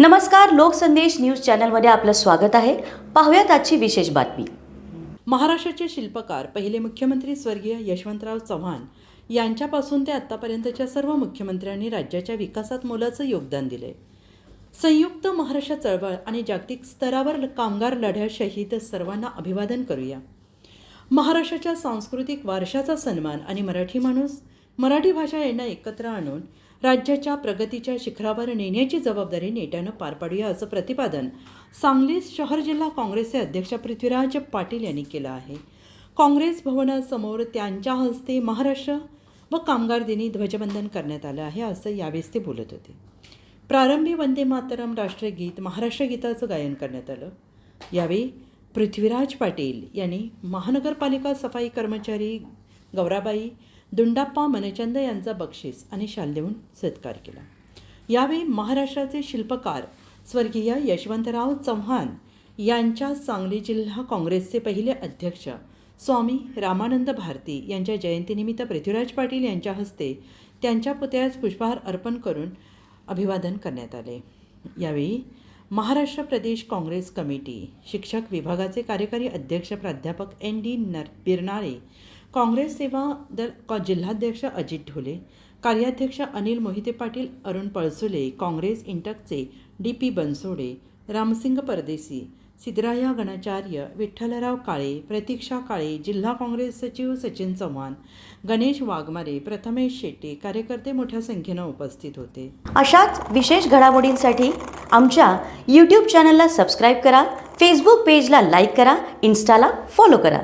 नमस्कार लोकसंदेश न्यूज चॅनलमध्ये आपलं स्वागत आहे. पाहूयात आजची विशेष बातमी. महाराष्ट्राचे शिल्पकार पहिले मुख्यमंत्री स्वर्गीय यशवंतराव चव्हाण यांच्यापासून ते आत्तापर्यंतच्या सर्व मुख्यमंत्र्यांनी राज्याच्या विकासात मोलाचं योगदान दिले. संयुक्त महाराष्ट्र चळवळ आणि जागतिक स्तरावर कामगार लढ्या शहीद सर्वांना अभिवादन करूया. महाराष्ट्राच्या सांस्कृतिक वारशाचा सन्मान आणि मराठी माणूस मराठी भाषा यांना एकत्र आणून राज्याच्या प्रगतीच्या शिखरावर नेण्याची जबाबदारी नेट्यानं पार पाडूया असं प्रतिपादन सांगली शहर जिल्हा काँग्रेसचे अध्यक्ष पृथ्वीराज पाटील यांनी केलं आहे. काँग्रेस भवनासमोर त्यांच्या हस्ते महाराष्ट्र व कामगार दिनी ध्वजवंदन करण्यात आलं आहे असं यावेळेस ते बोलत होते. प्रारंभी वंदे मातरम राष्ट्रगीत महाराष्ट्र गीताचं गायन करण्यात आलं. यावेळी पृथ्वीराज पाटील यांनी महानगरपालिका सफाई कर्मचारी गौराबाई दुंडाप्पा मनचंद यांचा बक्षीस आणि शाल देऊन सत्कार केला. यावेळी महाराष्ट्राचे शिल्पकार स्वर्गीय यशवंतराव चव्हाण यांच्या सांगली जिल्हा काँग्रेसचे पहिले अध्यक्ष स्वामी रामानंद भारती यांच्या जयंतीनिमित्त पृथ्वीराज पाटील यांच्या हस्ते त्यांच्या पुतळ्यास पुष्पहार अर्पण करून अभिवादन करण्यात आले. यावेळी महाराष्ट्र प्रदेश काँग्रेस कमिटी शिक्षक विभागाचे कार्यकारी अध्यक्ष प्राध्यापक एन डी नर बिरनाळे काँग्रेस सेवा दल का जिल्हाध्यक्ष अजित ढोले कार्याध्यक्ष अनिल मोहिते पाटील अरुण पळसुले काँग्रेस इंटकचे डी पी बनसोडे रामसिंग परदेसी सिद्धराया गणाचार्य विठ्ठलराव काळे प्रतीक्षा काळे जिल्हा काँग्रेस सचिव सचिन चव्हाण गणेश वाघमारे प्रथमेश शेट्टे कार्यकर्ते मोठ्या संख्येनं उपस्थित होते. अशाच विशेष घडामोडींसाठी आमच्या यूट्यूब चॅनलला सबस्क्राईब करा फेसबुक पेजला लाईक करा इन्स्टाला फॉलो करा.